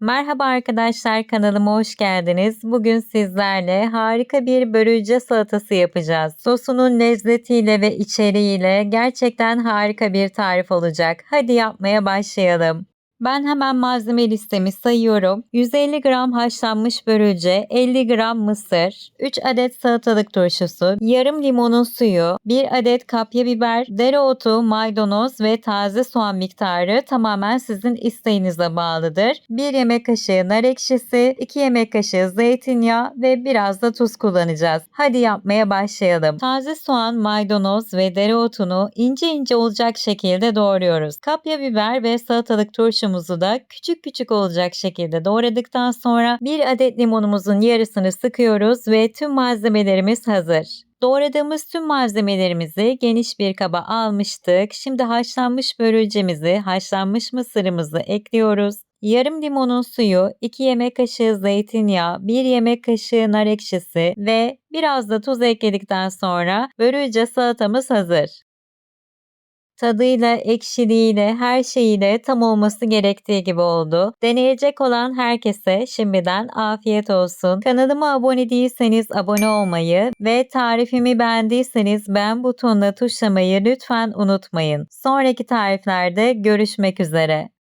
Merhaba arkadaşlar kanalıma hoş geldiniz. Bugün sizlerle harika bir börülce salatası yapacağız. Sosunun lezzetiyle ve içeriğiyle gerçekten harika bir tarif olacak. Hadi yapmaya başlayalım. Ben hemen malzeme listemi sayıyorum. 150 gram haşlanmış börülce, 50 gram mısır, 3 adet salatalık turşusu, yarım limonun suyu, 1 adet kapya biber, dereotu, maydanoz ve taze soğan miktarı tamamen sizin isteğinize bağlıdır. 1 yemek kaşığı nar ekşisi, 2 yemek kaşığı zeytinyağı ve biraz da tuz kullanacağız. Hadi yapmaya başlayalım. Taze soğan, maydanoz ve dereotunu ince ince olacak şekilde doğruyoruz. Kapya biber ve salatalık turşumuzu da küçük küçük olacak şekilde doğradıktan sonra bir adet limonumuzun yarısını sıkıyoruz ve tüm malzemelerimiz hazır. Doğradığımız tüm malzemelerimizi geniş bir kaba almıştık. Şimdi haşlanmış börülcemizi, haşlanmış mısırımızı ekliyoruz. Yarım limonun suyu, 2 yemek kaşığı zeytinyağı, 1 yemek kaşığı nar ekşisi ve biraz da tuz ekledikten sonra börülce salatamız hazır tadıyla, ekşiliğiyle, her şeyiyle tam olması gerektiği gibi oldu. Deneyecek olan herkese şimdiden afiyet olsun. Kanalıma abone değilseniz abone olmayı ve tarifimi beğendiyseniz beğen butonuna tuşlamayı lütfen unutmayın. Sonraki tariflerde görüşmek üzere.